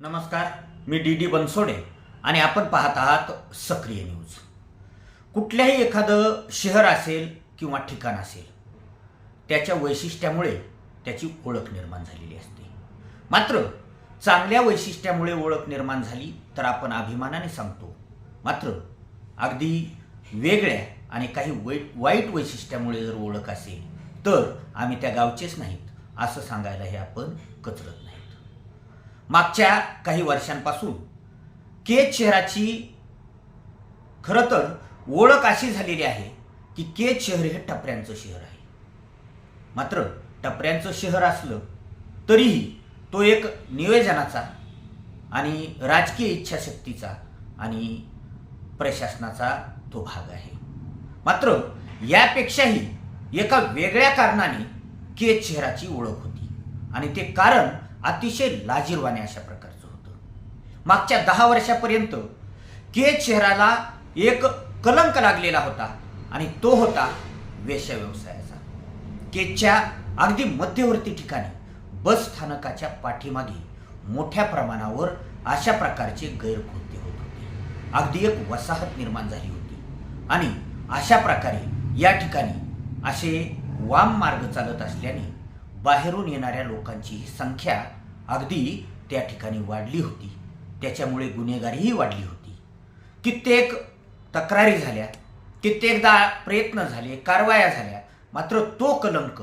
नमस्कार मी D D Bansode आणि आपण पाहत आहात सक्रिय न्यूज. कुठल्याही एखादं शहर असेल किंवा ठिकाण असेल त्याच्या वैशिष्ट्यामुळे त्याची ओळख निर्माण झालेली असते. मात्र चांगल्या वैशिष्ट्यामुळे ओळख निर्माण झाली तर आपण अभिमानाने सांगतो मात्र अगदी वेगळ्या आणि काही वाईट वाईट वैशिष्ट्यामुळे जर ओळख असेल तर आम्ही त्या गावचेच नाहीत असं सांगायला हे आपण कचरत नाही. मागच्या काही वर्षांपासून. केज शहराची खरं तर ओळख अशी झालेली आहे की केज शहर हे टपऱ्यांचं शहर आहे. मात्र टपऱ्यांचं शहर असलं तरीही तो एक नियोजनाचा आणि राजकीय इच्छाशक्तीचा आणि प्रशासनाचा तो भाग आहे. मात्र यापेक्षाही एका वेगळ्या कारणाने केज शहराची ओळख होती. आणि ते कारण अतिशय लाजीरवाने अशा प्रकारचं होतं. मागच्या दहा वर्षापर्यंत के शहराला एक कलंक लागलेला होता आणि तो होता वेश्या व्यवसायाचा. केच्या अगदी मध्यवर्ती ठिकाणी बस स्थानकाच्या पाठीमागे मोठ्या प्रमाणावर अशा प्रकारचे गैरकृत्य होत होते. अगदी एक वसाहत निर्माण झाली होती. आणि अशा प्रकारे या ठिकाणी असे वाम मार्ग चालत असल्याने बाहेरून येणाऱ्या लोकांची संख्या अगदी त्या ठिकाणी वाढली होती. त्याच्यामुळे गुन्हेगारीही वाढली होती. कित्येक तक्रारी झाल्या कित्येकदा प्रयत्न झाले कारवाया झाल्या मात्र तो कलंक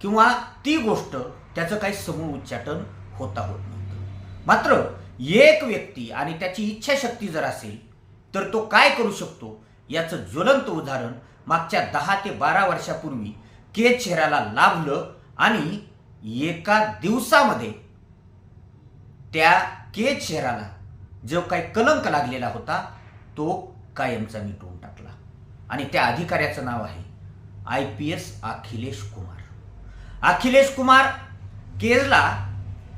किंवा ती गोष्ट त्याचं काही समूळ उच्चाटन होता होत नव्हतं. मात्र एक व्यक्ती आणि त्याची इच्छाशक्ती जर असेल तर तो काय करू शकतो याचं ज्वलंत उदाहरण मागच्या दहा ते बारा वर्षापूर्वी के शहराला लाभलं आणि एका दिवसामध्ये त्या केज शहराला जो काही कलंक लागलेला होता तो कायमचा मिटवून टाकला. आणि त्या अधिकाऱ्याचं नाव आहे I P S Akhilesh Kumar. Akhilesh Kumar केजला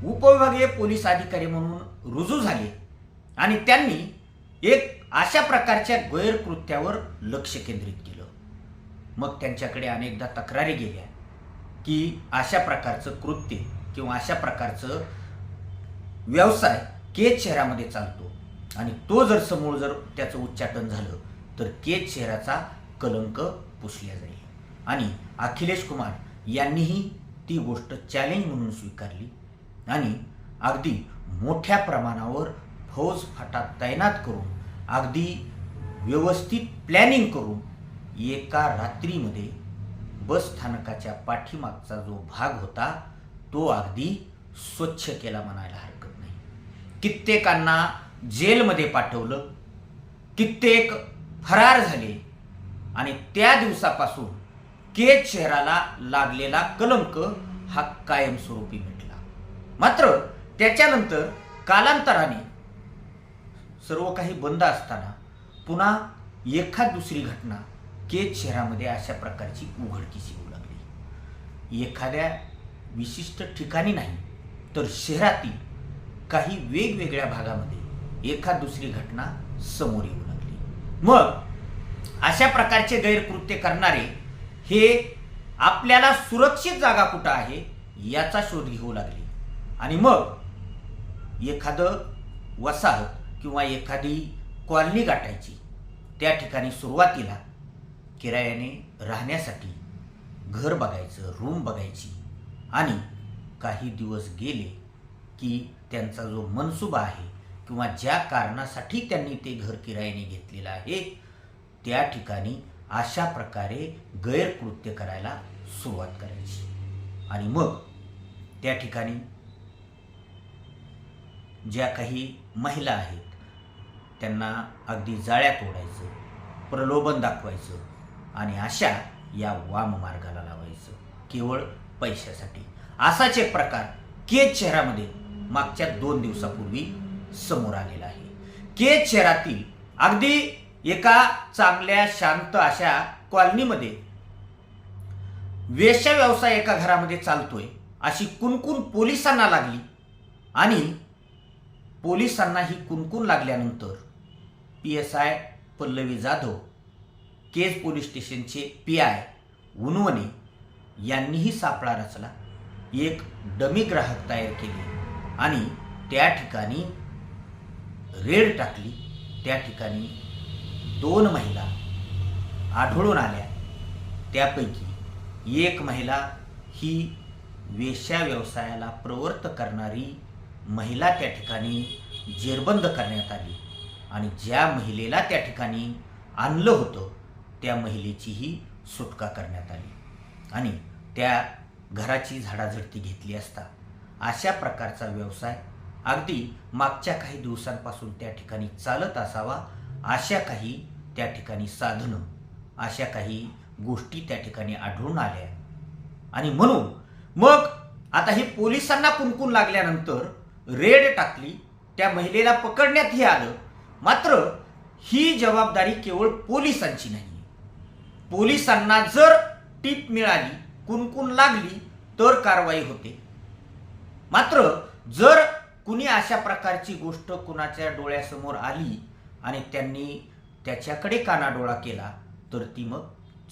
उपविभागीय पोलीस अधिकारी म्हणून रुजू झाले आणि त्यांनी एक अशा प्रकारच्या गैरकृत्यावर लक्ष केंद्रित केलं. मग त्यांच्याकडे अनेकदा तक्रारी गेल्या. की अशा प्रकारचं कृत्य किंवा अशा प्रकारचं व्यवसाय केज शहरामध्ये चालतो. आणि तो जर समूळ जर त्याचं उच्चाटन झालं तर केज शहराचा कलंक पुसल्या जाईल. आणि अखिलेश कुमार यांनीही ती गोष्ट चॅलेंज म्हणून स्वीकारली. आणि अगदी मोठ्या प्रमाणावर फौज फाटा तैनात करून अगदी व्यवस्थित प्लॅनिंग करून एका रात्रीमध्ये बस स्थानकाच्या पाठीमागचा जो भाग होता तो अगदी स्वच्छ केला म्हणायला हरकत नाही. कित्येकांना जेलमध्ये पाठवलं कित्येक फरार झाले आणि त्या दिवसापासून केज शहराला लागलेला कलंक हा कायमस्वरूपी मिटला. मात्र त्याच्यानंतर कालांतराने सर्व काही बंद असताना पुन्हा एखाद दुसरी घटना केज शहरामध्ये अशा प्रकारची उघडकीस येऊ लागली. एखाद्या विशिष्ट ठिकाणी नाही तर शहरातील काही वेगवेगळ्या भागामध्ये एखाद दुसरी घटना समोर येऊ लागली. मग अशा प्रकारचे गैरकृत्य करणारे हे आपल्याला सुरक्षित जागा कुठं आहे याचा शोध घेऊ लागले. आणि मग एखादं वसाहत किंवा एखादी कॉलनी गाठायची. त्या ठिकाणी सुरुवातीला किरायाने राहण्यासाठी घर बघायचं रूम बघायची. आणि काही दिवस गेले की त्यांचा जो मनसुबा आहे किंवा ज्या कारणासाठी त्यांनी ते घर किरायाने घेतलेलं आहे त्या ठिकाणी अशा प्रकारे गैरकृत्य करायला सुरुवात करायची. आणि मग त्या ठिकाणी ज्या काही महिला आहेत त्यांना अगदी जाळ्यात ओढायचं प्रलोभन दाखवायचं आणि अशा या वाम मार्गाला लावायचं. केवळ पैशासाठी. असाच एक प्रकार केज शहरामध्ये मागच्या दोन दिवसापूर्वी समोर आलेला आहे. केज शहरातील अगदी एका चांगल्या शांत अशा कॉलनीमध्ये वेश्या व्यवसाय एका घरामध्ये चालतोय. अशी कुणकुण पोलिसांना लागली आणि पोलिसांना ही कुणकुण लागल्यानंतर P S I Pallavi Jadhav Kej police स्टेशनचे पी आय उनवणे यांनीही सापळा रचला. एक डमी ग्राहक तयार केले आणि त्या ठिकाणी रेड टाकली. त्या ठिकाणी दोन महिला आढळून आल्या. त्यापैकी एक महिला ही वेश्या व्यवसायाला प्रवृत्त करणारी महिला त्या ठिकाणी जेरबंद करण्यात आली आणि ज्या महिलेला त्या ठिकाणी आणलं होतं त्या महिलेचीही सुटका करण्यात आली. आणि त्या घराची झाडाझडती घेतली असता अशा प्रकारचा व्यवसाय अगदी मागच्या काही दिवसांपासून त्या ठिकाणी चालत असावा अशा काही त्या ठिकाणी साधनं अशा काही गोष्टी त्या ठिकाणी आढळून आल्या. आणि म्हणून मग आता हे पोलिसांना कुणकुण लागल्यानंतर रेड टाकली त्या महिलेला पकडण्यातही आलं. मात्र ही जबाबदारी केवळ पोलिसांची नाही. पोलिसांना जर टीप मिळाली कुणकुण लागली तर कारवाई होते. मात्र जर कुणी अशा प्रकारची गोष्ट कुणाच्या डोळ्यासमोर आली आणि त्यांनी त्याच्याकडे कानाडोळा केला तर ती मग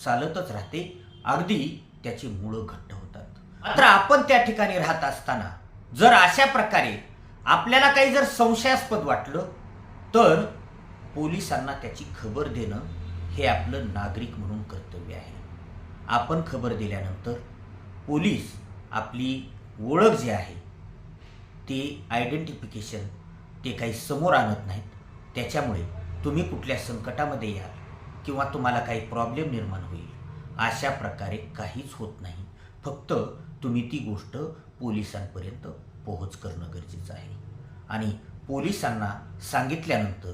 चालतच राहते. अगदी त्याची मुळं घट्ट होतात. मात्र आपण त्या ठिकाणी राहत असताना जर अशा प्रकारे आपल्याला काही जर संशयास्पद वाटलं तर पोलिसांना त्याची खबर देणं हे आपलं नागरिक म्हणून कर्तव्य आहे. आपण खबर दिल्यानंतर पोलीस आपली ओळख जी आहे ते आयडेंटिफिकेशन ते काही समोर आणत नाहीत. त्याच्यामुळे तुम्ही कुठल्या संकटामध्ये याल किंवा तुम्हाला काही प्रॉब्लेम निर्माण होईल अशा प्रकारे काहीच होत नाही. फक्त तुम्ही ती गोष्ट पोलिसांपर्यंत पोहोच करणं गरजेचं आहे. आणि पोलिसांना सांगितल्यानंतर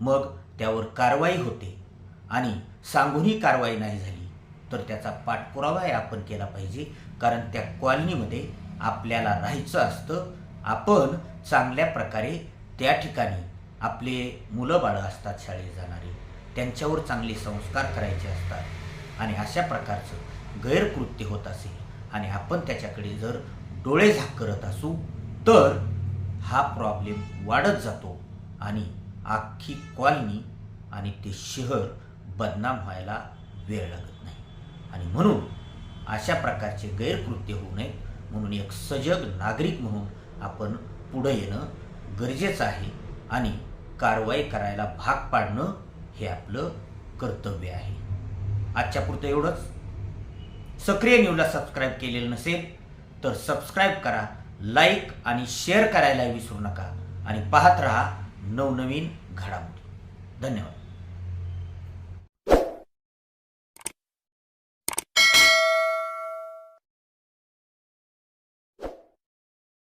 मग त्यावर कारवाई होते. आणि सांगूनही कारवाई नाही झाली तर त्याचा पाठपुरावाही आपण केला पाहिजे. कारण त्या कॉलनीमध्ये आपल्याला राहायचं असतं. आपण चांगल्या प्रकारे त्या ठिकाणी आपले मुलं बाळं असतात शाळेत जाणारे. त्यांच्यावर चांगले संस्कार करायचे असतात. आणि अशा प्रकारचं गैरकृत्य होत असेल आणि आपण त्याच्याकडे जर डोळे झाक करत असू तर हा प्रॉब्लेम वाढत जातो. आणि अख्खी कॉलनी आणि ते शहर बदनाम व्हायला वेळ लागत नाही. आणि म्हणून अशा प्रकारचे गैरकृत्य होऊ नये म्हणून एक सजग नागरिक म्हणून आपण पुढं येणं गरजेचं आहे आणि कारवाई करायला भाग पाडणं हे आपलं कर्तव्य आहे. आजच्या पुरतं एवढंच. सक्रिय न्यूजला सबस्क्राईब केलेलं नसेल तर सबस्क्राईब करा लाईक आणि शेअर करायला विसरू नका. आणि पाहत रहा नवनवीन घडामोडी. धन्यवाद.